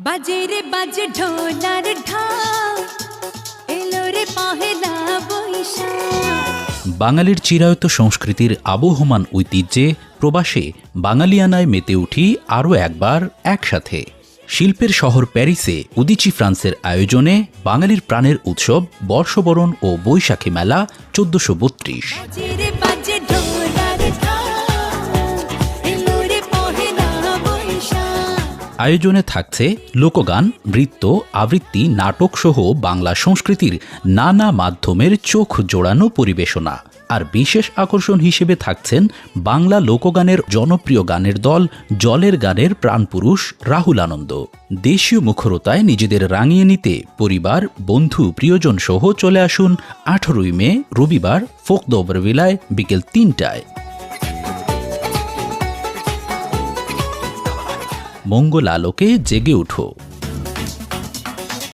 বাজে রে বাজে ঢোলার ঢাক এলো রে পহেলা বৈশাখ। বাঙালির চিরায়ত সংস্কৃতির আবহমান ঐতিহ্যে প্রবাসে বাঙালিয়ানায় মেতে উঠি আরও একবার একসাথে। শিল্পের শহর প্যারিসে উদিচি ফ্রান্সের আয়োজনে বাঙালির প্রাণের উৎসব বর্ষবরণ ও বৈশাখী মেলা চোদ্দশো বত্রিশ। আয়োজনে থাকছে লোকগান, নৃত্য, আবৃত্তি, নাটক সহ বাংলা সংস্কৃতির নানা মাধ্যমের চোখ জোড়ানো পরিবেশনা। আর বিশেষ আকর্ষণ হিসেবে থাকছেন বাংলা লোকগানের জনপ্রিয় গানের দল, জলের গানের প্রাণপুরুষ রাহুল আনন্দ। দেশীয় মুখরতায় নিজেদের রাঙিয়ে নিতে পরিবার, বন্ধু প্রিয়জন সহ চলে আসুন আঠারোই মে রবিবার ফোকদোবরভিলায় বিকেল তিনটায়। মঙ্গল আলোকে জেগে উঠো।